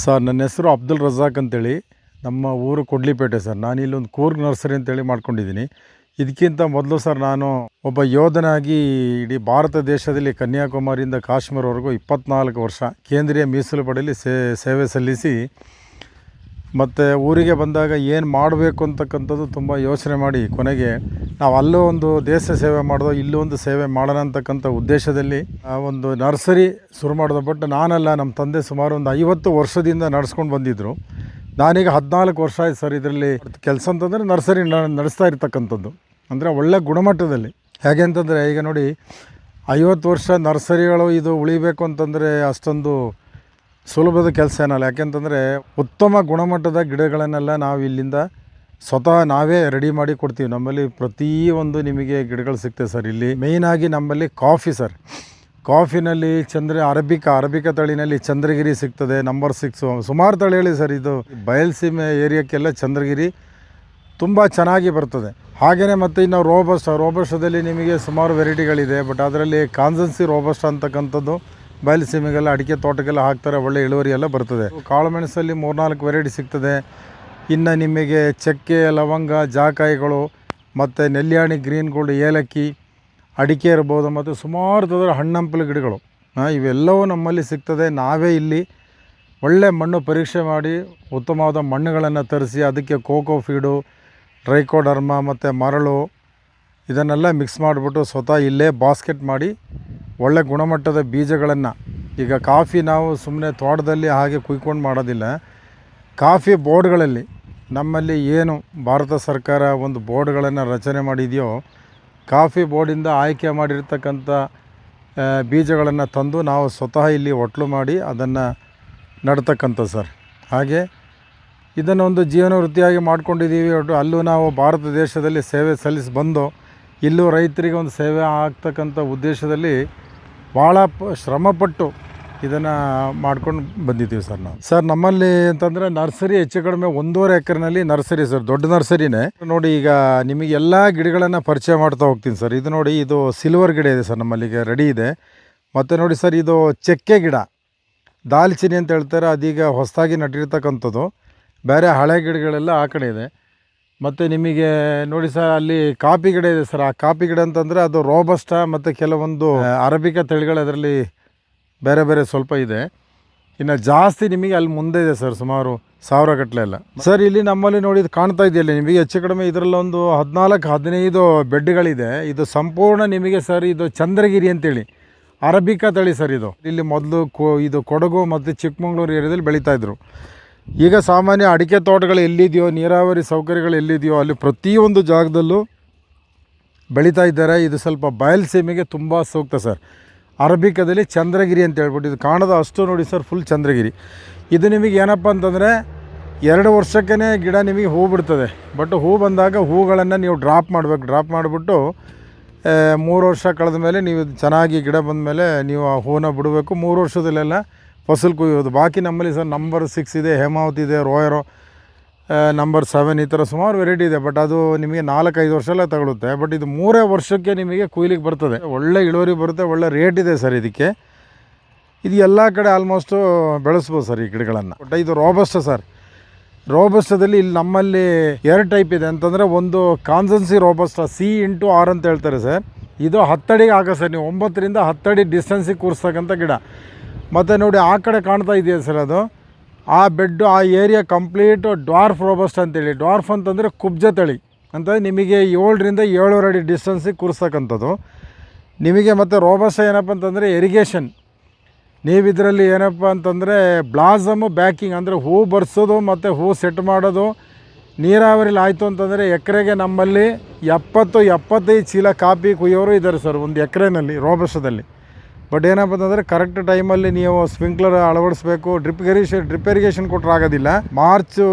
Sir, ನನ್ನ ಹೆಸರು ಅಬ್ದುಲ್ ರಜಾಕ್ ಅಂತೇಳಿ. ನಮ್ಮ ಊರು ಕೊಡ್ಲಿಪೇಟೆ ಸರ್. ನಾನು ಇಲ್ಲೊಂದು ಕೂರ್ಗ್ ನರ್ಸರಿ ಅಂತೇಳಿ ಮಾಡ್ಕೊಂಡಿದ್ದೀನಿ. ಇದಕ್ಕಿಂತ ಮೊದಲು ಸರ್, ನಾನು ಒಬ್ಬ ಯೋಧನಾಗಿ ಇಡೀ ಭಾರತ ದೇಶದಲ್ಲಿ ಕನ್ಯಾಕುಮಾರಿಯಿಂದ ಕಾಶ್ಮೀರವರೆಗೂ ಇಪ್ಪತ್ನಾಲ್ಕು ವರ್ಷ ಕೇಂದ್ರೀಯ ಮೀಸಲು ಪಡೆಯಲ್ಲಿ ಸೇವೆ ಸಲ್ಲಿಸಿ ಮತ್ತು ಊರಿಗೆ ಬಂದಾಗ ಏನು ಮಾಡಬೇಕು ಅಂತಕ್ಕಂಥದ್ದು ತುಂಬ ಯೋಚನೆ ಮಾಡಿ ಕೊನೆಗೆ. ನಾವು ಅಲ್ಲೂ ಒಂದು ದೇಶ ಸೇವೆ ಮಾಡೋದು, ಇಲ್ಲೂ ಒಂದು ಸೇವೆ ಮಾಡೋಣ ಅಂತಕ್ಕಂಥ ಉದ್ದೇಶದಲ್ಲಿ, ಆ ಒಂದು ನರ್ಸರಿ ಶುರು ಮಾಡೋದು, ಬಟ್ ನಾನಲ್ಲ ನಮ್ಮ ತಂದೆ ಸುಮಾರು ಒಂದು ಐವತ್ತು ವರ್ಷದಿಂದ ನಡೆಸ್ಕೊಂಡು ಬಂದಿದ್ದರು ನಾನೀಗ ಹದಿನಾಲ್ಕು ವರ್ಷ ಆಯ್ತು ಸರ್ ಇದರಲ್ಲಿ. ಕೆಲಸ ಅಂತಂದರೆ ನರ್ಸರಿ ನಡೆಸ್ತಾ ಇರ್ತಕ್ಕಂಥದ್ದು. ಅಂದರೆ ಒಳ್ಳೆ ಗುಣಮಟ್ಟದಲ್ಲಿ. ಹೇಗೆ ಅಂತಂದರೆ, ಈಗ ನೋಡಿ, ಐವತ್ತು ವರ್ಷ ನರ್ಸರಿಗಳು ಇದು ಉಳಿಬೇಕು ಅಂತಂದರೆ ಅಷ್ಟೊಂದು ಸುಲಭದ ಕೆಲಸ ಏನಲ್ಲ, ಯಾಕೆಂತಂದರೆ ಉತ್ತಮ ಗುಣಮಟ್ಟದ ಗಿಡಗಳನ್ನೆಲ್ಲ ನಾವು ಇಲ್ಲಿಂದ ಸ್ವತಃ ನಾವೇ ರೆಡಿ ಮಾಡಿ ಕೊಡ್ತೀವಿ. ನಮ್ಮಲ್ಲಿ ಪ್ರತಿಯೊಂದು ನಿಮಗೆ ಗಿಡಗಳು ಸಿಗ್ತವೆ ಸರ್. ಇಲ್ಲಿ ಮೇಯ್ನಾಗಿ ನಮ್ಮಲ್ಲಿ ಕಾಫಿ ಸರ್. ಕಾಫಿನಲ್ಲಿ ಚಂದ್ರ ಅರಬಿಕ ಅರಬಿಕ ತಳಿನಲ್ಲಿ ಚಂದ್ರಗಿರಿ ಸಿಗ್ತದೆ ನಂಬರ್ ಸಿಕ್ಸು ಸುಮಾರು ತಳಿ ಹೇಳಿ ಸರ್, ಇದು ಬಯಲ್ಸೀಮೆ ಏರಿಯಾಕ್ಕೆಲ್ಲ ಚಂದ್ರಗಿರಿ ತುಂಬ ಚೆನ್ನಾಗಿ ಬರ್ತದೆ. ಹಾಗೆಯೇ ಮತ್ತು ಇನ್ನು ರೋಬಸ್ಟ, ರೋಬಸ್ಟದಲ್ಲಿ ನಿಮಗೆ ಸುಮಾರು ವೆರೈಟಿಗಳಿದೆ ಬಟ್ ಅದರಲ್ಲಿ ಕಾನ್ಸನ್ಸಿ ರೋಬಸ್ಟ್ ಅಂತಕ್ಕಂಥದ್ದು ಬಯಲುಸೀಮೆಗೆಲ್ಲ ಅಡಿಕೆ ತೋಟಕ್ಕೆಲ್ಲ ಹಾಕ್ತಾರೆ, ಒಳ್ಳೆ ಇಳುವರಿ ಎಲ್ಲ ಬರ್ತದೆ. ಕಾಳುಮೆಣಸಲ್ಲಿ ಮೂರ್ನಾಲ್ಕು ವೆರೈಟಿ ಸಿಗ್ತದೆ. ಇನ್ನು ನಿಮಗೆ ಚಕ್ಕೆ, ಲವಂಗ, ಜಾಕಾಯಿಗಳು, ಮತ್ತು ನೆಲ್ಲಿಯಾಣಿ, ಗ್ರೀನ್ ಗೋಲ್ಡ್, ಏಲಕ್ಕಿ, ಅಡಿಕೆ ಇರ್ಬೋದು, ಮತ್ತು ಸುಮಾರು ಥರದ ಹಣ್ಣಂಪಲು ಗಿಡಗಳು. ಇವೆಲ್ಲವೂ ನಮ್ಮಲ್ಲಿ ಸಿಗ್ತದೆ. ನಾವೇ ಇಲ್ಲಿ ಒಳ್ಳೆ ಮಣ್ಣು ಪರೀಕ್ಷೆ ಮಾಡಿ ಉತ್ತಮವಾದ ಮಣ್ಣುಗಳನ್ನು ತರಿಸಿ ಅದಕ್ಕೆ ಕೋಕೋ ಫೀಡು ಡ್ರೈಕೋಡರ್ಮ ಮತ್ತು ಮರಳು ಇದನ್ನೆಲ್ಲ ಮಿಕ್ಸ್ ಮಾಡಿಬಿಟ್ಟು ಸ್ವತಃ ಇಲ್ಲೇ ಬಾಸ್ಕೆಟ್ ಮಾಡಿ ಒಳ್ಳೆ ಗುಣಮಟ್ಟದ ಬೀಜಗಳನ್ನು ಈಗ ಕಾಫಿ ನಾವು ಸುಮ್ಮನೆ ತೋಟದಲ್ಲಿ ಹಾಗೆ ಕುಯ್ಕೊಂಡು ಮಾಡೋದಿಲ್ಲ. ಕಾಫಿ ಬೋರ್ಡ್ಗಳಲ್ಲಿ ನಮ್ಮಲ್ಲಿ ಏನು ಭಾರತ ಸರ್ಕಾರ ಒಂದು ಬೋರ್ಡ್ಗಳನ್ನು ರಚನೆ ಮಾಡಿದೆಯೋ, ಕಾಫಿ ಬೋರ್ಡಿಂದ ಆಯ್ಕೆ ಮಾಡಿರ್ತಕ್ಕಂಥ ಬೀಜಗಳನ್ನು ತಂದು ನಾವು ಸ್ವತಃ ಇಲ್ಲಿ ಒಟ್ಲು ಮಾಡಿ ಅದನ್ನು ನಡ್ತಕ್ಕಂಥ ಸರ್. ಹಾಗೆ ಇದನ್ನು ಒಂದು ಜೀವನ ವೃತ್ತಿಯಾಗಿ ಮಾಡ್ಕೊಂಡಿದ್ದೀವಿ ಅಲ್ಲೂ ನಾವು ಭಾರತ ದೇಶದಲ್ಲಿ ಸೇವೆ ಸಲ್ಲಿಸಿ ಬಂದು ಇಲ್ಲೂ ರೈತರಿಗೆ ಒಂದು ಸೇವೆ ಆಗ್ತಕ್ಕಂಥ ಉದ್ದೇಶದಲ್ಲಿ ಭಾಳ ಪ ಶ್ರಮಪಟ್ಟು ಇದನ್ನು ಮಾಡ್ಕೊಂಡು ಬಂದಿದ್ದೀವಿ ಸರ್ ನಾವು. ಸರ್, ನಮ್ಮಲ್ಲಿ ಅಂತಂದರೆ ನರ್ಸರಿ ಹೆಚ್ಚು ಕಡಿಮೆ ಒಂದೂವರೆ ಎಕರೆನಲ್ಲಿ ನರ್ಸರಿ ಸರ್, ದೊಡ್ಡ ನರ್ಸರಿನೇ. ನೋಡಿ, ಈಗ ನಿಮಗೆ ಎಲ್ಲ ಗಿಡಗಳನ್ನು ಪರಿಚಯ ಮಾಡ್ತಾ ಹೋಗ್ತೀನಿ ಸರ್. ಇದು ನೋಡಿ, ಇದು ಸಿಲ್ವರ್ ಗಿಡ ಇದೆ ಸರ್, ನಮ್ಮಲ್ಲಿ ಈಗ ರೆಡಿ ಇದೆ. ಮತ್ತು ನೋಡಿ ಸರ್, ಇದು ಚೆಕ್ಕೆ ಗಿಡ. ದಾಲ್ಚಿನ್ನಿ ಅಂತ ಹೇಳ್ತಾರೆ, ಅದೀಗ ಹೊಸದಾಗಿ ನಟಿರ್ತಕ್ಕಂಥದ್ದು. ಬೇರೆ ಹಳೆ ಗಿಡಗಳೆಲ್ಲ ಆ ಕಡೆ ಇದೆ. ಮತ್ತು ನಿಮಗೆ ನೋಡಿ ಸರ್, ಅಲ್ಲಿ ಕಾಫಿ ಗಿಡ ಇದೆ ಸರ್. ಆ ಕಾಫಿ ಗಿಡ ಅಂತಂದರೆ ಅದು ರೋಬಸ್ಟ ಮತ್ತು ಕೆಲವೊಂದು ಅರಬಿಕ ತಳಿಗಳು ಅದರಲ್ಲಿ ಬೇರೆ ಬೇರೆ ಸ್ವಲ್ಪ ಇದೆ. ಇನ್ನು ಜಾಸ್ತಿ ನಿಮಗೆ ಅಲ್ಲಿ ಮುಂದೆ ಇದೆ ಸರ್, ಸುಮಾರು ಸಾವಿರ ಗಟ್ಟಲೆ ಎಲ್ಲ. ಸರ್, ಇಲ್ಲಿ ನಮ್ಮಲ್ಲಿ ನೋಡಿ ಕಾಣ್ತಾ ಇದೆಯಲ್ಲ, ನಿಮಗೆ ಹೆಚ್ಚು ಕಡಿಮೆ ಇದರಲ್ಲೊಂದು ಹದಿನಾಲ್ಕು, ಹದಿನೈದು ಬೆಡ್ಗಳಿದೆ. ಇದು ಸಂಪೂರ್ಣ ನಿಮಗೆ ಸರ್, ಇದು ಚಂದ್ರಗಿರಿ ಅಂತೇಳಿ. ಅರಬಿಕಾ ತಳಿ ಸರ್ ಇದು. ಇಲ್ಲಿ ಮೊದಲು ಇದು ಕೊಡಗು ಮತ್ತು ಚಿಕ್ಕಮಗಳೂರು ಏರಿಯಾದಲ್ಲಿ ಬೆಳೀತಾ ಇದ್ರು. ಈಗ ಸಾಮಾನ್ಯ ಅಡಿಕೆ ತೋಟಗಳು ಎಲ್ಲಿದೆಯೋ, ನೀರಾವರಿ ಸೌಕರ್ಯಗಳು ಎಲ್ಲಿದೆಯೋ, ಅಲ್ಲಿ ಪ್ರತಿಯೊಂದು ಜಾಗದಲ್ಲೂ ಬೆಳೀತಾ ಇದ್ದಾರೆ. ಇದು ಸ್ವಲ್ಪ ಬಯಲು ಸೀಮೆಗೆ ತುಂಬ ಸೂಕ್ತ ಸರ್. ಅರಬಿಕದಲ್ಲಿ ಚಂದ್ರಗಿರಿ ಅಂತ ಹೇಳ್ಬಿಟ್ಟು ಇದು ಕಾಣದ ಅಷ್ಟು ನೋಡಿ ಸರ್ ಫುಲ್ ಚಂದ್ರಗಿರಿ. ಇದು ನಿಮಗೆ ಏನಪ್ಪ ಅಂತಂದರೆ, ಎರಡು ವರ್ಷಕ್ಕೇ ಗಿಡ ನಿಮಗೆ ಹೂ ಬಿಡ್ತದೆ. ಬಟ್ ಹೂ ಬಂದಾಗ ಹೂಗಳನ್ನು ನೀವು ಡ್ರಾಪ್ ಮಾಡಬೇಕು. ಡ್ರಾಪ್ ಮಾಡಿಬಿಟ್ಟು ಮೂರು ವರ್ಷ ಕಳೆದ ಮೇಲೆ ನೀವು ಚೆನ್ನಾಗಿ ಗಿಡ ಬಂದ ಮೇಲೆ ನೀವು ಆ ಹೂವನ್ನ ಬಿಡಬೇಕು. ಮೂರು ವರ್ಷದಲ್ಲೆಲ್ಲ ಫಸಲು ಕುಯ್ಯೋದು. ಬಾಕಿ ನಮ್ಮಲ್ಲಿ ಸರ್ ನಂಬರ್ ಸಿಕ್ಸ್ ಇದೆ, ಹೇಮಾವತಿ ಇದೆ, ರೋಯರೋ ನಂಬರ್ ಸೆವೆನ್ ಈ ಥರ ಸುಮಾರು ವೆರೈಟಿ ಇದೆ. ಬಟ್ ಅದು ನಿಮಗೆ ನಾಲ್ಕೈದು ವರ್ಷ ಎಲ್ಲ ತಗೊಳುತ್ತೆ. ಬಟ್ ಇದು ಮೂರೇ ವರ್ಷಕ್ಕೆ ನಿಮಗೆ ಕುಯ್ಲಿಕ್ಕೆ ಬರ್ತದೆ. ಒಳ್ಳೆ ಇಳುವರಿ ಬರುತ್ತೆ, ಒಳ್ಳೆ ರೇಟ್ ಇದೆ ಸರ್ ಇದಕ್ಕೆ. ಇದು ಎಲ್ಲ ಕಡೆ ಆಲ್ಮೋಸ್ಟು ಬೆಳೆಸ್ಬೋದು ಸರ್ ಈ ಗಿಡಗಳನ್ನು. ಬಟ್ ಇದು ರೋಬಸ್ಟ ಸರ್. ರೋಬಸ್ಟದಲ್ಲಿ ಇಲ್ಲಿ ನಮ್ಮಲ್ಲಿ ಎರಡು ಟೈಪ್ ಇದೆ. ಅಂತಂದರೆ ಒಂದು ಕಾನ್ಸನ್ಸಿ ರೋಬಸ್ಟ ಸಿ ಇಂಟು ಆರ್ ಅಂತ ಹೇಳ್ತಾರೆ ಸರ್. ಇದು ಹತ್ತಡಿಗೆ ಆಗ ಸರ್, ನೀವು ಒಂಬತ್ತರಿಂದ ಹತ್ತಡಿ ಡಿಸ್ಟೆನ್ಸಿಗೆ ಕೂರಿಸ್ತಕ್ಕಂಥ ಗಿಡ. ಮತ್ತು ನೋಡಿ ಆ ಕಡೆ ಕಾಣ್ತಾ ಇದೆಯಾ ಸರ್ ಅದು? ಆ ಬೆಡ್ಡು ಆ ಏರಿಯಾ ಕಂಪ್ಲೀಟು ಡ್ವಾರ್ಫ್ ರೋಬಸ್ಟ್ ಅಂತೇಳಿ. ಡ್ವಾರ್ಫ್ ಅಂತಂದರೆ ಕುಬ್ಜ ತಳಿ. ಅಂತ ನಿಮಗೆ ಏಳರಿಂದ ಏಳುವರೆ ಅಡಿ ಡಿಸ್ಟೆನ್ಸಿಗೆ ಕೂರಿಸ್ತಕ್ಕಂಥದ್ದು ನಿಮಗೆ ಮತ್ತು ರೋಬಸ್ಟ ಏನಪ್ಪ ಅಂತಂದರೆ ಇರಿಗೇಷನ್ ನೀವು ಇದರಲ್ಲಿ ಏನಪ್ಪ ಅಂತಂದರೆ ಬ್ಲಾಸಮು ಬ್ಯಾಕಿಂಗ್ ಅಂದರೆ ಹೂ ಬರ್ಸೋದು ಮತ್ತು ಹೂ ಸೆಟ್ ಮಾಡೋದು. ನೀರಾವರಿಲಿ ಆಯಿತು ಅಂತಂದರೆ ಎಕರೆಗೆ ನಮ್ಮಲ್ಲಿ ಎಪ್ಪತ್ತು ಎಪ್ಪತ್ತೈದು ಚೀಲ ಕಾಪಿ ಕುಯ್ಯೋರು ಇದ್ದಾರೆ ಸರ್, ಒಂದು ಎಕರೆನಲ್ಲಿ ರೋಬಸ್ಟದಲ್ಲಿ ಬಟ್ ಏನಪ್ಪ ಅಂತಂದರೆ ಕರೆಕ್ಟ್ ಟೈಮಲ್ಲಿ ನೀವು ಸ್ಪ್ರಿಂಕ್ಲರ್ ಅಳವಡಿಸ್ಬೇಕು. ಡ್ರಿಪ್ ಇರಿಗೇಷನ್ ಡ್ರಿಪ್ ಇರಿಗೇಷನ್ ಕೊಟ್ಟರೆ ಆಗೋದಿಲ್ಲ. ಮಾರ್ಚು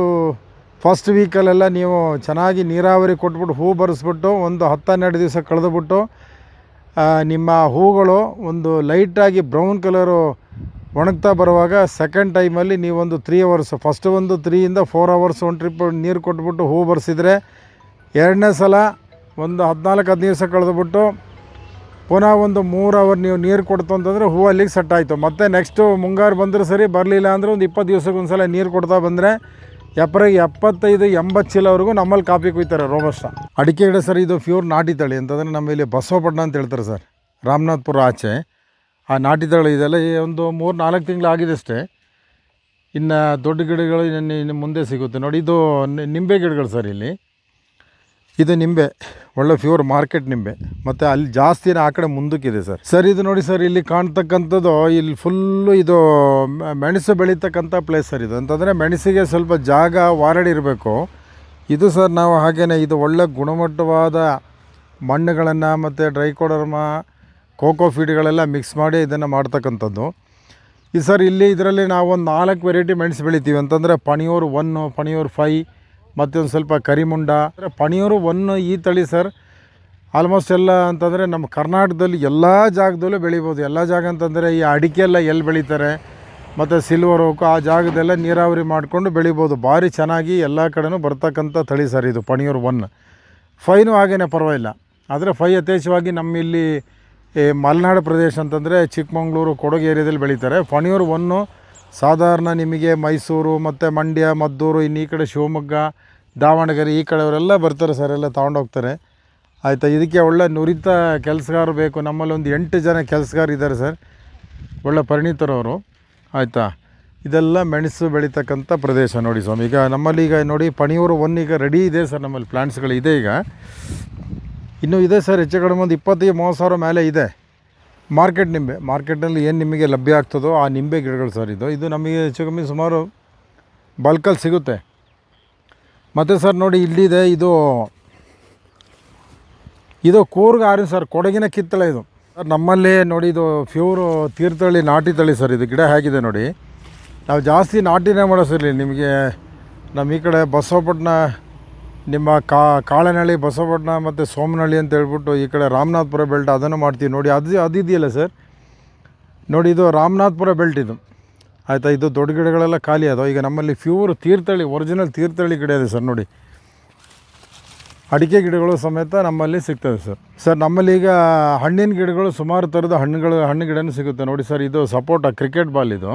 ಫಸ್ಟ್ ವೀಕಲ್ಲೆಲ್ಲ ನೀವು ಚೆನ್ನಾಗಿ ನೀರಾವರಿ ಕೊಟ್ಬಿಟ್ಟು ಹೂ ಬರೆಸ್ಬಿಟ್ಟು ಒಂದು ಹತ್ತು ಹನ್ನೆರಡು ದಿವಸ ಕಳೆದುಬಿಟ್ಟು ನಿಮ್ಮ ಹೂಗಳು ಒಂದು ಲೈಟಾಗಿ ಬ್ರೌನ್ ಕಲರು ಒಣಗ್ತಾ ಬರುವಾಗ ಸೆಕೆಂಡ್ ಟೈಮಲ್ಲಿ ನೀವೊಂದು ತ್ರೀ ಅವರ್ಸ್ ಫಸ್ಟ್ ಒಂದು ತ್ರೀಯಿಂದ ಫೋರ್ ಅವರ್ಸ್ ಒಂದು ಟ್ರಿಪ್ ನೀರು ಕೊಟ್ಬಿಟ್ಟು ಹೂ ಬರೆಸಿದ್ರೆ ಎರಡನೇ ಸಲ ಒಂದು ಹದಿನಾಲ್ಕು, ಹದಿನೈದು ದಿವಸ ಕಳೆದುಬಿಟ್ಟು ಪುನಃ ಒಂದು ಮೂರು ಅವರ್ ನೀವು ನೀರು ಕೊಡ್ತು ಅಂತಂದರೆ ಹೂವು ಅಲ್ಲಿಗೆ ಸೆಟ್ ಆಯಿತು. ಮತ್ತು ನೆಕ್ಸ್ಟು ಮುಂಗಾರು ಬಂದರೂ ಸರಿ ಬರಲಿಲ್ಲ ಅಂದರೆ ಒಂದು ಇಪ್ಪತ್ತು ದಿವ್ಸಕ್ಕೆ ಸಲ ನೀರು ಕೊಡ್ತಾ ಬಂದರೆ ಎಪ್ಪರಿಗೆ ಎಪ್ಪತ್ತೈದು ಎಂಬತ್ತು ಚೀಲವರೆಗೂ ನಮ್ಮಲ್ಲಿ ಕಾಫಿ ಕುಯ್ತಾರೆ ರೋಬಸ್ಟ. ಅಡಿಕೆ ಗಿಡ ಸರ್, ಇದು ಪ್ಯೂರ್ ನಾಟಿ ತಳಿ. ಅಂತಂದರೆ ನಮ್ಮಲ್ಲಿ ಬಸವಪಟ್ಟಣ ಅಂತ ಹೇಳ್ತಾರೆ ಸರ್. ರಾಮನಾಥ್ಪುರ ಆಚೆ. ಆ ನಾಟಿ ತಳಿ ಇದೆಲ್ಲ ಈ ಒಂದು ಮೂರು, ನಾಲ್ಕು ತಿಂಗಳು ಆಗಿದೆ ಅಷ್ಟೇ. ಇನ್ನು ದೊಡ್ಡ ಗಿಡಗಳು ಇನ್ನು ಮುಂದೆ ಸಿಗುತ್ತೆ. ನೋಡಿ, ಇದು ನಿಂಬೆ ಗಿಡಗಳು ಸರ್ ಇಲ್ಲಿ. ಇದು ನಿಂಬೆ, ಒಳ್ಳೆ ಪ್ಯೂರ್ ಮಾರ್ಕೆಟ್ ನಿಂಬೆ. ಮತ್ತು ಅಲ್ಲಿ ಜಾಸ್ತಿ ಆ ಕಡೆ ಮುಂದಕ್ಕಿದೆ ಸರ್ ಸರ್ ಇದು ನೋಡಿ ಸರ್ ಇಲ್ಲಿ ಕಾಣ್ತಕ್ಕಂಥದ್ದು, ಇಲ್ಲಿ ಫುಲ್ಲು ಇದು ಮೆಣಸು ಬೆಳೀತಕ್ಕಂಥ ಪ್ಲೇಸ್ ಸರ್ ಇದು. ಅಂತಂದರೆ ಮೆಣಸಿಗೆ ಸ್ವಲ್ಪ ಜಾಗ, ವಾರಡಿ ಇರಬೇಕು. ಇದು ಸರ್ ನಾವು ಹಾಗೇನೆ ಇದು ಒಳ್ಳೆ ಗುಣಮಟ್ಟವಾದ ಮಣ್ಣುಗಳನ್ನು ಮತ್ತು ಡ್ರೈಕೋಡರ್ಮ ಕೋಕೋ ಫೀಡ್ಗಳೆಲ್ಲ ಮಿಕ್ಸ್ ಮಾಡಿ ಇದನ್ನು ಮಾಡ್ತಕ್ಕಂಥದ್ದು. ಈ ಸರ್ ಇಲ್ಲಿ ಇದರಲ್ಲಿ ನಾವು ಒಂದು ನಾಲ್ಕು ವೆರೈಟಿ ಮೆಣಸು ಬೆಳಿತೀವಿ. ಅಂತಂದರೆ ಪಣಿಯೂರು ಒನ್ನು ಪಣಿಯೂರು ಫೈ ಮತ್ತು ಒಂದು ಸ್ವಲ್ಪ ಕರಿಮುಂಡ. ಪಣಿಯೂರು ಒನ್ ಈ ತಳಿ ಸರ್. ಆಲ್ಮೋಸ್ಟ್ ಎಲ್ಲ ಅಂತಂದರೆ ನಮ್ಮ ಕರ್ನಾಟಕದಲ್ಲಿ ಎಲ್ಲ ಜಾಗದಲ್ಲೂ ಬೆಳಿಬೋದು. ಎಲ್ಲ ಜಾಗ ಅಂತಂದರೆ ಈ ಅಡಿಕೆ ಎಲ್ಲ ಎಲ್ಲಿ ಬೆಳೀತಾರೆ, ಮತ್ತು ಸಿಲ್ವರ್ ಓಕು, ಆ ಜಾಗದೆಲ್ಲ ನೀರಾವರಿ ಮಾಡಿಕೊಂಡು ಬೆಳಿಬೋದು. ಭಾರಿ ಚೆನ್ನಾಗಿ ಎಲ್ಲ ಕಡೆನೂ ಬರ್ತಕ್ಕಂಥ ತಳಿ ಸರ್ ಇದು ಪಣಿಯೂರು ಒನ್. ಫೈನು ಹಾಗೇನೆ ಪರವಾಗಿಲ್ಲ. ಆದರೆ ಫೈ ಯಥೇಚ್ಛವಾಗಿ ನಮ್ಮಿಲ್ಲಿ ಇಲ್ಲಿ ಮಲೆನಾಡು ಪ್ರದೇಶ ಅಂತಂದರೆ ಚಿಕ್ಕಮಂಗ್ಳೂರು, ಕೊಡಗು ಏರಿಯಾದಲ್ಲಿ ಬೆಳೀತಾರೆ. ಪಣಿಯೂರು ಒನ್ನು ಸಾಧಾರಣ ನಿಮಗೆ ಮೈಸೂರು ಮತ್ತು ಮಂಡ್ಯ, ಮದ್ದೂರು, ಇನ್ನು ಈ ಕಡೆ ಶಿವಮೊಗ್ಗ, ದಾವಣಗೆರೆ ಈ ಕಡೆಯವರೆಲ್ಲ ಬರ್ತಾರೆ ಸರ್, ಎಲ್ಲ ತೊಗೊಂಡೋಗ್ತಾರೆ ಆಯಿತಾ, ಇದಕ್ಕೆ ಒಳ್ಳೆ ನುರಿತ ಕೆಲಸಗಾರ ಬೇಕು. ನಮ್ಮಲ್ಲಿ ಒಂದು ಎಂಟು ಜನ ಕೆಲಸಗಾರ ಇದ್ದಾರೆ ಸರ್. ಒಳ್ಳೆ ಪರಿಣಿತರವರು. ಆಯಿತಾ, ಇದೆಲ್ಲ ಮೆಣಸು ಬೆಳೀತಕ್ಕಂಥ ಪ್ರದೇಶ ನೋಡಿ ಸ್ವಾಮಿ. ಈಗ ನಮ್ಮಲ್ಲಿ ಈಗ ನೋಡಿ ಪಣಿಯೂರು ಒನ್ ಈಗ ರೆಡಿ ಇದೆ ಸರ್ ನಮ್ಮಲ್ಲಿ ಪ್ಲ್ಯಾಂಟ್ಸ್ಗಳು ಇದೆ ಈಗ. ಇನ್ನೂ ಇದೆ ಸರ್, ಹೆಚ್ಚು ಕಡಿಮೆ ಒಂದು ಇಪ್ಪತ್ತೈದು, ಮೂವತ್ತು ಸಾವಿರ ಮೇಲೆ ಇದೆ. ಮಾರ್ಕೆಟ್ ನಿಂಬೆ. ಮಾರ್ಕೆಟ್ನಲ್ಲಿ ಏನು ನಿಮಗೆ ಲಭ್ಯ ಆಗ್ತದೋ ಆ ನಿಂಬೆ ಗಿಡಗಳು ಸರ್ ಇದು. ಇದು ನಮಗೆ ಹೆಚ್ಚು ಕಮ್ಮಿ ಸುಮಾರು ಬಲ್ಕಲ್ಲಿ ಸಿಗುತ್ತೆ. ಮತ್ತು ಸರ್ ನೋಡಿ ಇಲ್ಲಿದೆ ಇದು ಇದು ಕೂರ್ಗ ಆರಿನ ಸರ್, ಕೊಡಗಿನ ಕಿತ್ತಳೆ ಇದು. ಸರ್, ನಮ್ಮಲ್ಲಿ ನೋಡಿ ಇದು ಪ್ಯೂರು ತೀರ್ಥಹಳ್ಳಿ ನಾಟಿ ತಳಿ ಸರ್, ಇದು ಗಿಡ ಹೇಗಿದೆ ನೋಡಿ. ನಾವು ಜಾಸ್ತಿ ನಾಟಿನೇ ಮಾಡೋ ಸರ್ ಇಲ್ಲಿ ನಿಮಗೆ. ನಮ್ಮ ಈ ಕಡೆ ಬಸವಪಟ್ಟಣ ನಿಮ್ಮ ಕಾ, ಕಾಳನಹಳ್ಳಿ ಬಸವಪಟ್ಟಣ ಮತ್ತು ಸೋಮನಹಳ್ಳಿ ಅಂತ ಹೇಳ್ಬಿಟ್ಟು ಈ ಕಡೆ ರಾಮನಾಥ್ಪುರ ಬೆಲ್ಟ್ ಅದನ್ನು ಮಾಡ್ತೀವಿ. ನೋಡಿ, ಅದು ಅದಿದೆಯಲ್ಲ ಸರ್? ನೋಡಿ, ಇದು ರಾಮನಾಥ್ಪುರ ಬೆಲ್ಟ್ ಇದು. ಆಯಿತಾ, ಇದು ದೊಡ್ಡ ಗಿಡಗಳೆಲ್ಲ ಖಾಲಿ ಅದು ಈಗ ನಮ್ಮಲ್ಲಿ ಫ್ಯೂರ್ ತೀರ್ಥಳ್ಳಿ ಒರಿಜಿನಲ್ ತೀರ್ಥಳ್ಳಿ ಗಿಡ ಇದೆ ಸರ್, ನೋಡಿ. ಅಡಿಕೆ ಗಿಡಗಳು ಸಮೇತ ನಮ್ಮಲ್ಲಿ ಸಿಗ್ತದೆ ಸರ್. ಸರ್, ನಮ್ಮಲ್ಲಿ ಈಗ ಹಣ್ಣಿನ ಗಿಡಗಳು ಸುಮಾರು ಥರದ ಹಣ್ಣುಗಳು, ಹಣ್ಣು ಗಿಡನೂ ಸಿಗುತ್ತೆ. ನೋಡಿ ಸರ್, ಇದು ಸಪೋಟ, ಕ್ರಿಕೆಟ್ ಬಾಲ್ ಇದು.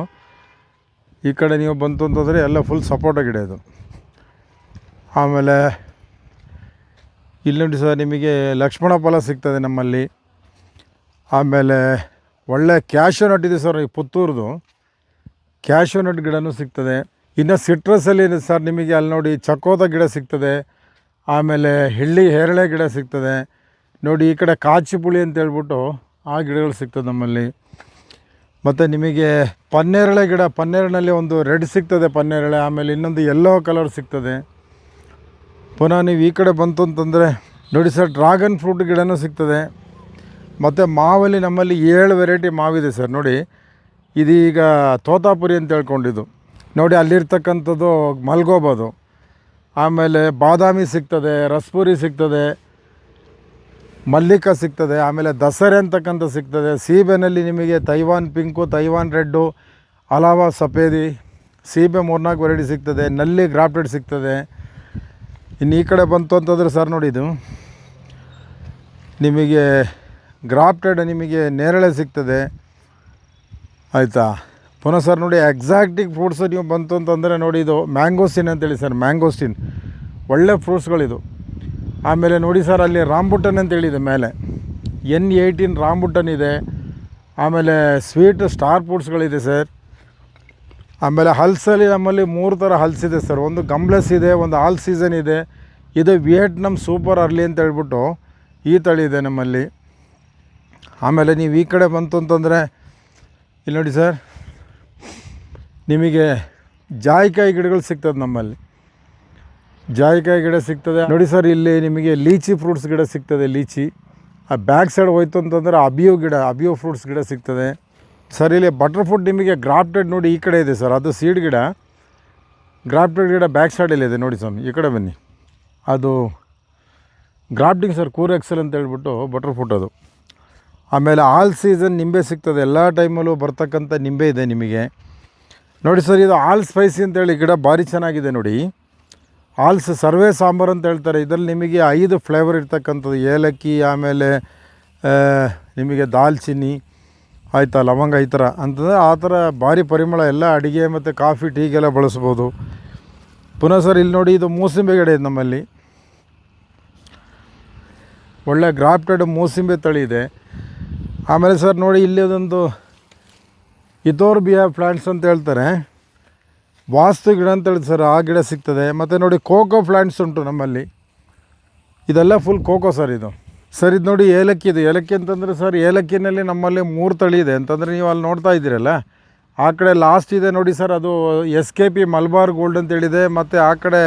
ಈ ಕಡೆ ನೀವು ಬಂತು ಅಂತಂದರೆ ಎಲ್ಲ ಫುಲ್ ಸಪೋಟ ಗಿಡ ಇದು. ಆಮೇಲೆ ಇಲ್ಲಿ ನೋಡಿ ಸರ್ ನಿಮಗೆ ಲಕ್ಷ್ಮಣ ಫಲ ಸಿಗ್ತದೆ ನಮ್ಮಲ್ಲಿ. ಆಮೇಲೆ ಒಳ್ಳೆ ಕ್ಯಾಶು ನಟ್ ಇದೆ ಸರ್ ಈ ಪುತ್ತೂರ್ದು. ಕ್ಯಾಶು ನಟ್ ಗಿಡನೂ ಸಿಗ್ತದೆ. ಇನ್ನು ಸಿಟ್ರಸಲ್ಲಿ ಸರ್ ನಿಮಗೆ ಅಲ್ಲಿ ನೋಡಿ ಚಕೋದ ಗಿಡ ಸಿಗ್ತದೆ. ಆಮೇಲೆ ಹಿಳ್ಳಿ ಹೇರಳೆ ಗಿಡ ಸಿಗ್ತದೆ. ನೋಡಿ ಈ ಕಡೆ ಕಾಚಿಪುಳಿ ಅಂತ ಹೇಳ್ಬಿಟ್ಟು ಆ ಗಿಡಗಳು ಸಿಗ್ತದೆ ನಮ್ಮಲ್ಲಿ. ಮತ್ತು ನಿಮಗೆ ಪನ್ನೇರಳೆ ಗಿಡ ಪನ್ನೇರಳಲ್ಲಿ ಒಂದು ರೆಡ್ ಸಿಗ್ತದೆ ಪನ್ನೇರಳೆ. ಆಮೇಲೆ ಇನ್ನೊಂದು ಯೆಲ್ಲೋ ಕಲರ್ ಸಿಗ್ತದೆ. ಪುನಃ ನೀವು ಈ ಕಡೆ ಬಂತು ಅಂತಂದರೆ ನೋಡಿ ಸರ್ ಡ್ರಾಗನ್ ಫ್ರೂಟ್ ಗಿಡನೂ ಸಿಗ್ತದೆ. ಮತ್ತು ಮಾವಲ್ಲಿ ನಮ್ಮಲ್ಲಿ ಏಳು ವೆರೈಟಿ ಮಾವಿದೆ ಸರ್, ನೋಡಿ. ಇದೀಗ ತೋತಾಪುರಿ ಅಂತ ಹೇಳ್ಕೊಂಡಿದ್ದು. ನೋಡಿ, ಅಲ್ಲಿರ್ತಕ್ಕಂಥದ್ದು ಮಲ್ಗೋಬೋದು ಆಮೇಲೆ ಬಾದಾಮಿ ಸಿಗ್ತದೆ, ರಸ್ಪುರಿ ಸಿಗ್ತದೆ, ಮಲ್ಲಿಕ ಸಿಗ್ತದೆ, ಆಮೇಲೆ ದಸರೆ ಅಂತಕ್ಕಂಥ ಸಿಗ್ತದೆ. ಸೀಬೆನಲ್ಲಿ ನಿಮಗೆ ತೈವಾನ್ ಪಿಂಕು, ತೈವಾನ್ ರೆಡ್ಡು, ಅಲಾವಾ ಸಫೇದಿ, ಸೀಬೆ ಮೂರ್ನಾಲ್ಕು ವೆರೈಟಿ ಸಿಗ್ತದೆ, ನಲ್ಲಿ ಗ್ರಾಫ್ಟೆಡ್ ಸಿಗ್ತದೆ. ಇನ್ನು ಈ ಕಡೆ ಬಂತು ಅಂತಂದರೆ ಸರ್ ನೋಡಿ ಇದು. ನಿಮಗೆ ಗ್ರಾಫ್ಟೆಡ್ ನಿಮಗೆ ನೇರಳೆ ಸಿಗ್ತದೆ. ಆಯಿತಾ? ಪುನಃ ಸರ್ ನೋಡಿ ಎಕ್ಸಾಕ್ಟಿಕ್ ಫ್ರೂಟ್ಸ್ ನೀವು ಬಂತು ಅಂತಂದರೆ ನೋಡಿ ಇದು ಮ್ಯಾಂಗೋಸ್ಟಿನ್ ಅಂತೇಳಿ ಸರ್ ಮ್ಯಾಂಗೋಸ್ಟಿನ್ ಒಳ್ಳೆ ಫ್ರೂಟ್ಸ್ಗಳಿದು ಆಮೇಲೆ ನೋಡಿ ಸರ್ ಅಲ್ಲಿ ರಾಂಬುಟನ್ ಅಂತೇಳಿದೆ ಮೇಲೆ. ಎನ್ ಏಯ್ಟೀನ್ ರಾಂಬುಟನ್ ಇದೆ. ಆಮೇಲೆ ಸ್ವೀಟ್ ಸ್ಟಾರ್ ಫ್ರೂಟ್ಸ್ಗಳಿದೆ ಸರ್. ಆಮೇಲೆ ಹಲ್ಸಲ್ಲಿ ನಮ್ಮಲ್ಲಿ ಮೂರು ಥರ ಹಲ್ಸ್ ಇದೆ ಸರ್. ಒಂದು ಗಮ್ಲೆಸ್ ಇದೆ, ಒಂದು ಆಲ್ ಸೀಸನ್ ಇದೆ. ಇದು ವಿಯೆಟ್ನಮ್ ಸೂಪರ್ ಅರ್ಲಿ ಅಂತ ಹೇಳ್ಬಿಟ್ಟು ಈ ತಳಿ ಇದೆ ನಮ್ಮಲ್ಲಿ. ಆಮೇಲೆ ನೀವು ಈ ಕಡೆ ಬಂತು ಅಂತಂದರೆ, ಇಲ್ಲಿ ನೋಡಿ ಸರ್, ನಿಮಗೆ ಜಾಯಿಕಾಯಿ ಗಿಡಗಳು ಸಿಗ್ತದೆ ನಮ್ಮಲ್ಲಿ. ಜಾಯಿಕಾಯಿ ಗಿಡ ಸಿಗ್ತದೆ. ನೋಡಿ ಸರ್, ಇಲ್ಲಿ ನಿಮಗೆ ಲೀಚಿ ಫ್ರೂಟ್ಸ್ ಗಿಡ ಸಿಗ್ತದೆ, ಲೀಚಿ. ಆ ಬ್ಯಾಕ್ ಸೈಡ್ ಹೋಯ್ತು ಅಂತಂದರೆ ಅಬಿಯೋ ಗಿಡ, ಅಬಿಯೋ ಫ್ರೂಟ್ಸ್ ಗಿಡ ಸಿಗ್ತದೆ. ಸರ್, ಇಲ್ಲಿ ಬಟರ್ ನಿಮಗೆ ಗ್ರಾಫ್ಟೆಡ್ ನೋಡಿ ಈ ಕಡೆ ಇದೆ ಸರ್. ಅದು ಸೀಡ್ ಗಿಡ. ಗ್ರಾಫ್ಟೆಡ್ ಗಿಡ ಬ್ಯಾಕ್ ಸೈಡಲ್ಲಿ ಇದೆ ನೋಡಿ ಸ್ವಾಮಿ. ಈ ಕಡೆ ಬನ್ನಿ. ಅದು ಗ್ರಾಫ್ಟಿಂಗ್ ಸರ್ ಕೂರ್ ಎಕ್ಸೆಲ್ ಅಂತ ಹೇಳ್ಬಿಟ್ಟು ಬಟರ್ ಅದು. ಆಮೇಲೆ ಆಲ್ ಸೀಸನ್ ನಿಂಬೆ ಸಿಗ್ತದೆ. ಎಲ್ಲ ಟೈಮಲ್ಲೂ ಬರ್ತಕ್ಕಂಥ ನಿಂಬೆ ಇದೆ ನಿಮಗೆ. ನೋಡಿ ಸರ್ ಇದು ಆಲ್ ಸ್ಪೈಸಿ ಅಂತೇಳಿ ಗಿಡ ಭಾರಿ ಚೆನ್ನಾಗಿದೆ ನೋಡಿ. ಆಲ್ಸ್ ಸರ್ವೇ ಸಾಂಬಾರು ಅಂತ ಹೇಳ್ತಾರೆ. ಇದರಲ್ಲಿ ನಿಮಗೆ ಐದು ಫ್ಲೇವರ್ ಇರ್ತಕ್ಕಂಥದ್ದು. ಏಲಕ್ಕಿ, ಆಮೇಲೆ ನಿಮಗೆ ದಾಲ್ಚಿನ್ನಿ ಆಯಿತಾ, ಲವಂಗ ಈ ಥರ ಅಂತಂದರೆ ಆ ಥರ ಭಾರಿ ಪರಿಮಳ ಎಲ್ಲ ಅಡುಗೆ ಮತ್ತು ಕಾಫಿ ಟೀಗೆಲ್ಲ ಬಳಸ್ಬೋದು. ಪುನಃ ಸರ್ ಇಲ್ಲಿ ನೋಡಿ ಇದು ಮೂಸಿಂಬೆ ಗಿಡ ಇದೆ ನಮ್ಮಲ್ಲಿ. ಒಳ್ಳೆ ಗ್ರಾಫ್ಟೆಡ್ ಮೂಸಿಂಬೆ ತಳಿ ಇದೆ. ಆಮೇಲೆ ಸರ್ ನೋಡಿ ಇಲ್ಲಿ ಅದೊಂದು ಇತೋರ್ಬಿಯಾ ಪ್ಲ್ಯಾಂಟ್ಸ್ ಅಂತ ಹೇಳ್ತಾರೆ. ವಾಸ್ತು ಗಿಡ ಅಂತ ಹೇಳಿ ಸರ್ ಆ ಗಿಡ ಸಿಗ್ತದೆ. ಮತ್ತು ನೋಡಿ ಕೋಕೋ ಪ್ಲಾಂಟ್ಸ್ ಉಂಟು ನಮ್ಮಲ್ಲಿ. ಇದೆಲ್ಲ ಫುಲ್ ಕೋಕೋ ಸರ್ ಇದು. ಸರ್, ಇದು ನೋಡಿ ಏಲಕ್ಕಿ ಇದು. ಏಲಕ್ಕಿ ಅಂತಂದರೆ ಸರ್, ಏಲಕ್ಕಿನಲ್ಲಿ ನಮ್ಮಲ್ಲಿ ಮೂರು ತಳಿ ಇದೆ. ಅಂತಂದರೆ ನೀವು ಅಲ್ಲಿ ನೋಡ್ತಾ ಇದ್ದೀರಲ್ಲ, ಆ ಕಡೆ ಲಾಸ್ಟ್ ಇದೆ ನೋಡಿ ಸರ್, ಅದು S K P Malabar gold ಅಂತೇಳಿದೆ ಮತ್ತು ಆ ಕಡೆ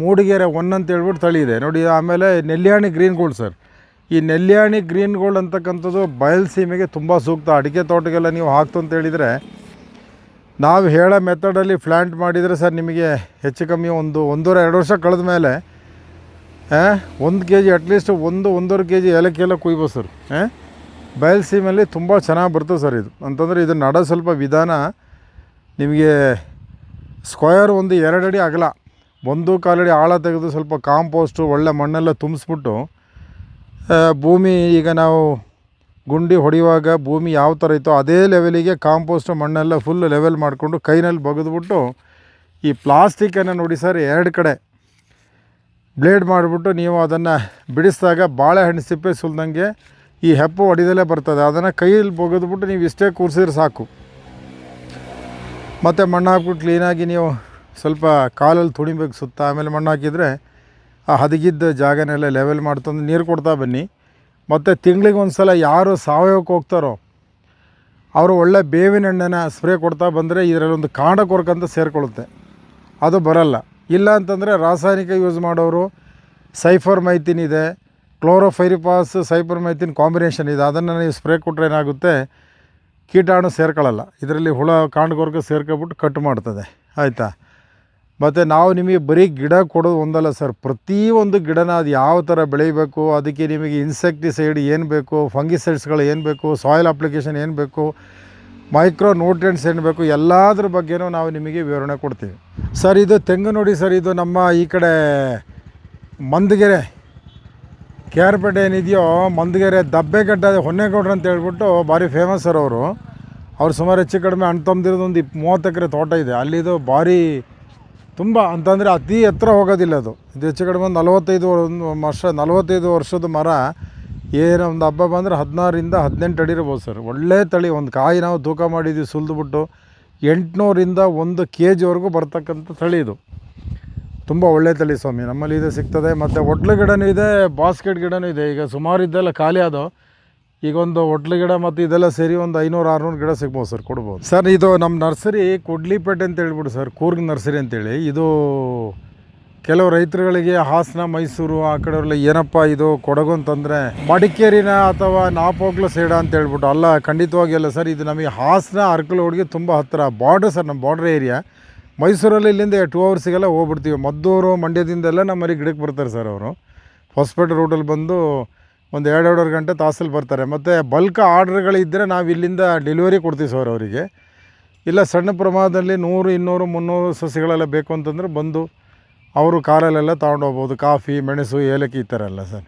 ಮೂಡಿಗೆರೆ ಒನ್ ಅಂತ ಹೇಳ್ಬಿಟ್ಟು ತಳಿ ಇದೆ. ನೋಡಿ, ಆಮೇಲೆ ನೆಲ್ಯಾಣಿ ಗ್ರೀನ್ ಗೋಲ್ಡ್ ಸರ್. ಈ ನೆಲ್ಯಾಣಿ ಗ್ರೀನ್ ಗೋಲ್ಡ್ ಅಂತಕ್ಕಂಥದ್ದು ಬಯಲುಸೀಮೆಗೆ ತುಂಬ ಸೂಕ್ತ. ಅಡಿಕೆ ತೋಟಗೆಲ್ಲ ನೀವು ಹಾಕ್ತು ಅಂತ ಹೇಳಿದರೆ, ನಾವು ಹೇಳೋ ಮೆಥಡಲ್ಲಿ ಪ್ಲ್ಯಾಂಟ್ ಮಾಡಿದರೆ ಸರ್, ನಿಮಗೆ ಹೆಚ್ಚು ಕಮ್ಮಿ ಒಂದು ಒಂದೂವರೆ, ಎರಡು ವರ್ಷ ಕಳೆದ ಮೇಲೆ ಒಂದು ಕೆ ಜಿ ಅಟ್ಲೀಸ್ಟ್ ಒಂದು, ಒಂದೂವರೆ ಕೆ ಜಿ ಏಲಕ್ಕಿ ಎಲ್ಲ ಕುಯ್ಬೋದು ಸರ್ ಬಯಲ್ಸೀಮಲ್ಲಿ ತುಂಬ ಚೆನ್ನಾಗಿ ಬರ್ತದೆ ಸರ್ ಇದು. ಅಂತಂದರೆ ಇದು ನಡೋ ಸ್ವಲ್ಪ ವಿಧಾನ ನಿಮಗೆ ಸ್ಕ್ವಯರ್ ಒಂದು ಎರಡು ಅಡಿ ಅಗಲ, ಒಂದು ಕಾಲಡಿ ಆಳ ತೆಗೆದು ಸ್ವಲ್ಪ ಕಾಂಪೋಸ್ಟು ಒಳ್ಳೆ ಮಣ್ಣೆಲ್ಲ ತುಂಬಿಸ್ಬಿಟ್ಟು ಭೂಮಿ ಈಗ ನಾವು ಗುಂಡಿ ಹೊಡೆಯುವಾಗ ಭೂಮಿ ಯಾವ ಥರ ಇತ್ತೋ ಅದೇ ಲೆವೆಲಿಗೆ ಕಾಂಪೋಸ್ಟ್ ಮಣ್ಣೆಲ್ಲ ಫುಲ್ ಲೆವೆಲ್ ಮಾಡಿಕೊಂಡು ಕೈನಲ್ಲಿ ಬಗೆದ್ಬಿಟ್ಟು ಈ ಪ್ಲಾಸ್ಟಿಕನ್ನು ನೋಡಿ ಸರ್ ಎರಡು ಕಡೆ ಬ್ಲೇಡ್ ಮಾಡಿಬಿಟ್ಟು ನೀವು ಅದನ್ನು ಬಿಡಿಸಿದಾಗ ಬಾಳೆಹಣ್ಣು ಸಿಪ್ಪೆ ಸುಲ್ದಂಗೆ ಈ ಹೆಪ್ಪು ಹೊಡಿದಲ್ಲೇ ಬರ್ತದೆ. ಅದನ್ನು ಕೈಯಲ್ಲಿ ಬೊಗೆದ್ಬಿಟ್ಟು ನೀವು ಇಷ್ಟೇ ಕೂರಿಸಿದ್ರೆ ಸಾಕು. ಮತ್ತು ಮಣ್ಣು ಹಾಕ್ಬಿಟ್ಟು ಕ್ಲೀನಾಗಿ ನೀವು ಸ್ವಲ್ಪ ಕಾಲಲ್ಲಿ ತುಣಿಬೇಕು ಸುತ್ತ. ಆಮೇಲೆ ಮಣ್ಣು ಹಾಕಿದರೆ ಆ ಹದಗಿದ್ದ ಜಾಗನೆಲ್ಲ ಲೆವೆಲ್ ಮಾಡ್ತಂದು ನೀರು ಕೊಡ್ತಾ ಬನ್ನಿ. ಮತ್ತು ತಿಂಗಳಿಗೆ ಒಂದು ಸಲ ಯಾರು ಸಾವಯವಕ್ಕೆ ಹೋಗ್ತಾರೋ ಅವರು ಒಳ್ಳೆ ಬೇವಿನ ಎಣ್ಣೆನ ಸ್ಪ್ರೇ ಕೊಡ್ತಾ ಬಂದರೆ ಇದರಲ್ಲಿ ಒಂದು ಕಾಂಡ ಕೊರಕಂತ ಸೇರಿಕೊಳ್ಳುತ್ತೆ. ಅದು ಬರಲ್ಲ. ಇಲ್ಲ ಅಂತಂದರೆ ರಾಸಾಯನಿಕ ಯೂಸ್ ಮಾಡೋರು, ಸೈಫರ್ ಮೈತಿನ್ ಇದೆ, ಕ್ಲೋರೋಫೈರಿಪಾಸ್, ಸೈಫರ್ ಮೈತಿನ್ ಕಾಂಬಿನೇಷನ್ ಇದೆ. ಅದನ್ನು ನೀವು ಸ್ಪ್ರೇ ಕೊಟ್ಟರೆ ಏನಾಗುತ್ತೆ? ಕೀಟಾಣು ಸೇರ್ಕೊಳ್ಳಲ್ಲ. ಇದರಲ್ಲಿ ಹುಳ, ಕಾಂಡಗೊರ್ಗ ಸೇರ್ಕೊಬಿಟ್ಟು ಕಟ್ ಮಾಡ್ತದೆ. ಆಯಿತಾ? ಮತ್ತು ನಾವು ನಿಮಗೆ ಬರೀ ಗಿಡ ಕೊಡೋದು ಒಂದಲ್ಲ ಸರ್. ಪ್ರತಿಯೊಂದು ಗಿಡನ ಅದು ಯಾವ ಥರ ಬೆಳೀಬೇಕು ಅದಕ್ಕೆ ನಿಮಗೆ ಇನ್ಸೆಕ್ಟಿಸೈಡ್ ಏನು ಬೇಕು ಫಂಗಿಸೈಡ್ಸ್ಗಳು ಏನು ಬೇಕು ಸಾಯಿಲ್ ಅಪ್ಲಿಕೇಶನ್ ಏನು ಬೇಕು ಮೈಕ್ರೋ ನ್ಯೂಟ್ರಿಯೆಂಟ್ಸ್ ಏನು ಬೇಕು, ಎಲ್ಲದ್ರ ಬಗ್ಗೆನೂ ನಾವು ನಿಮಗೆ ವಿವರಣೆ ಕೊಡ್ತೀವಿ. ಸರ್, ಇದು ತೆಂಗು ನೋಡಿ ಸರ್, ಇದು ನಮ್ಮ ಈ ಕಡೆ ಮಂದಗೆರೆ. ಕೆ ಆರ್ ಪೇಟೆ ಏನಿದೆಯೋ, ಮಂದಗೆರೆ, ದಬ್ಬೆಗಡ್ಡ, ಹೊನ್ನೇಗೌಡ್ರು ಅಂತ ಹೇಳ್ಬಿಟ್ಟು ಭಾರಿ ಫೇಮಸ್ ಸರ್ ಅವರು. ಅವ್ರು ಸುಮಾರು ಹೆಚ್ಚು ಕಡಿಮೆ ಅಣ್ಣ ತಂದಿರೋದು ಒಂದು ಇಪ್, ಮೂವತ್ತು ಎಕರೆ ತೋಟ ಇದೆ. ಅಲ್ಲಿದು ಭಾರಿ ತುಂಬ, ಅಂತಂದರೆ ಅತಿ ಎತ್ತರ ಹೋಗೋದಿಲ್ಲ ಅದು. ಇದು ಹೆಚ್ಚು ಕಡಿಮೆ ಒಂದು ನಲವತ್ತೈದು ಒಂದು ವರ್ಷ, ನಲವತ್ತೈದು ವರ್ಷದ ಮರ ಏನು ಒಂದು ಹಬ್ಬ ಬಂದರೆ ಹದಿನಾರರಿಂದ ಹದಿನೆಂಟು ಅಡಿ ಇರ್ಬೋದು ಸರ್. ಒಳ್ಳೆ ತಳಿ, ಒಂದು ಕಾಯಿ ನಾವು ತೂಕ ಮಾಡಿದ್ದೀವಿ, ಸುಲಿದ್ಬಿಟ್ಟು ಎಂಟುನೂರಿಂದ ಒಂದು ಕೆ ಜಿವರೆಗೂ ಬರ್ತಕ್ಕಂಥ ತಳಿ ಇದು. ತುಂಬ ಒಳ್ಳೆ ತಳಿ ಸ್ವಾಮಿ. ನಮ್ಮಲ್ಲಿ ಇದು ಸಿಗ್ತದೆ. ಮತ್ತು ಒಟ್ಲು ಗಿಡನೂ ಇದೆ, ಬಾಸ್ಕೆಟ್ ಗಿಡನೂ ಇದೆ. ಈಗ ಸುಮಾರು ಇದೆಲ್ಲ ಖಾಲಿ ಅದು ಈಗ ಒಂದು ಒಟ್ಲು ಗಿಡ ಮತ್ತು ಇದೆಲ್ಲ ಸೇರಿ ಒಂದು ಐನೂರು, ಆರುನೂರು ಗಿಡ ಸಿಗ್ಬೋದು ಸರ್, ಕೊಡ್ಬೋದು. ಸರ್, ಇದು ನಮ್ಮ ನರ್ಸರಿ ಕೊಡ್ಲಿಪೇಟೆ ಅಂತ ಹೇಳ್ಬಿಟ್ಟು ಸರ್, ಕೂರ್ಗ್ ನರ್ಸರಿ ಅಂತೇಳಿ. ಇದು ಕೆಲವು ರೈತರುಗಳಿಗೆ ಹಾಸನ, ಮೈಸೂರು ಆ ಕಡೆಯವ್ರಲ್ಲಿ ಏನಪ್ಪ ಇದು ಕೊಡಗು ಅಂತಂದರೆ ಮಡಿಕೇರಿನ ಅಥವಾ ನಾಪೋಗ್ಲ ಸೈಡ ಅಂತ ಹೇಳ್ಬಿಟ್ಟು, ಅಲ್ಲ, ಖಂಡಿತವಾಗಿ ಅಲ್ಲ ಸರ್, ಇದು ನಮಗೆ ಹಾಸನ ಅರ್ಕಲೋಡಿಗೆ ತುಂಬ ಹತ್ತಿರ. ಬಾರ್ಡರ್ ಸರ್, ನಮ್ಮ ಬಾರ್ಡರ್ ಏರಿಯಾ ಮೈಸೂರಲ್ಲಿ ಇಲ್ಲಿಂದ ಟೂ ಅವರ್ಸಿಗೆಲ್ಲ ಹೋಗ್ಬಿಡ್ತೀವಿ. ಮದ್ದೂರು, ಮಂಡ್ಯದಿಂದೆಲ್ಲ ನಮ್ಮಲ್ಲಿ ಗಿಡಕ್ಕೆ ಬರ್ತಾರೆ ಸರ್ ಅವರು. ಹೊಸಪೇಟೆ ರೂಟಲ್ಲಿ ಬಂದು ಒಂದು ಎರಡು ಎರಡೂವರೆ ಗಂಟೆ ತಾಸಲ್ಲಿ ಬರ್ತಾರೆ. ಮತ್ತು ಬಲ್ಕ್ ಆರ್ಡ್ರ್ಗಳಿದ್ದರೆ ನಾವು ಇಲ್ಲಿಂದ ಡೆಲಿವರಿ ಕೊಡ್ತೀವಿ ಸರ್ ಅವರಿಗೆ. ಇಲ್ಲ, ಸಣ್ಣ ಪ್ರಮಾಣದಲ್ಲಿ ನೂರು, ಇನ್ನೂರು, ಮುನ್ನೂರು ಸಸಿಗಳೆಲ್ಲ ಬೇಕು ಅಂತಂದರೆ ಬಂದು ಅವರು ಕಾರಲ್ಲೆಲ್ಲ ತೊಗೊಂಡು ಹೋಗ್ಬೋದು ಕಾಫಿ ಮೆಣಸು ಏಲಕ್ಕಿ ಈ ಥರ ಎಲ್ಲ ಸರ್.